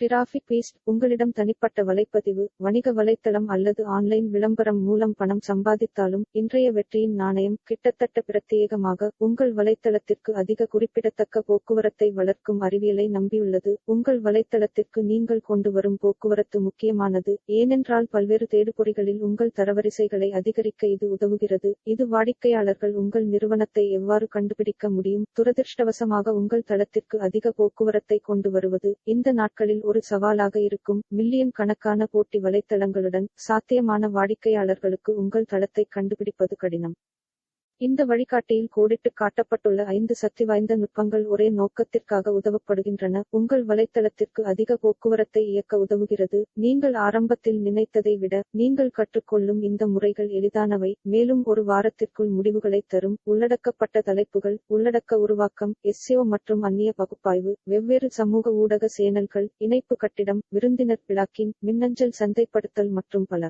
Traffic Beast உங்களிடம் தனிப்பட்ட வலைப்பதிவு வணிக வலைத்தளம் அல்லது ஆன்லைன் விளம்பரம் மூலம் பணம் சம்பாதித்தாலும் இன்றைய வெற்றியின் நாணயம் கிட்டத்தட்ட பிரத்யேகமாக உங்கள் வலைத்தளத்திற்கு அதிக குறிப்பிடத்தக்க போக்குவரத்தை வளர்க்கும் அறிவியலை நம்பியுள்ளது. உங்கள் வலைத்தளத்திற்கு நீங்கள் கொண்டு வரும் போக்குவரத்து முக்கியமானது ஏனென்றால் பல்வேறு தேடுபொறிகளில் உங்கள் தரவரிசைகளை அதிகரிக்க இது உதவுகிறது. இது வாடிக்கையாளர்கள் உங்கள் நிறுவனத்தை எவ்வாறு கண்டுபிடிக்க முடியும்? துரதிர்ஷ்டவசமாக உங்கள் தளத்திற்கு அதிக போக்குவரத்தை கொண்டு வருவது இந்த நாட்களில் ஒரு சவாலாக இருக்கும். மில்லியன் கணக்கான போட்டி வலைத்தளங்களுடன் சாத்தியமான வாடிக்கையாளர்களுக்கு உங்கள் தளத்தை கண்டுபிடிப்பது கடினம். இந்த வழிகாட்டியில் கோடிட்டு காட்டப்பட்டுள்ள ஐந்து சக்தி வாய்ந்த நுட்பங்கள் ஒரே நோக்கத்திற்காக உதவப்படுகின்றன. உங்கள் வலைத்தளத்திற்கு அதிக போக்குவரத்தை இயக்க உதவுகிறது. நீங்கள் ஆரம்பத்தில் நினைத்ததை விட நீங்கள் கற்றுக்கொள்ளும் இந்த முறைகள் எளிதானவை. மேலும் ஒரு வாரத்திற்குள் முடிவுகளை தரும். உள்ளடக்கப்பட்ட தலைப்புகள் உள்ளடக்க உருவாக்கம் எஸ்ஸிஓ மற்றும் அந்நிய பகுப்பாய்வு வெவ்வேறு சமூக ஊடக சேனல்கள் இணைப்பு கட்டிடம் விருந்தினர் பிளாக்கிங் மின்னஞ்சல் சந்தைப்படுத்தல் மற்றும் பல.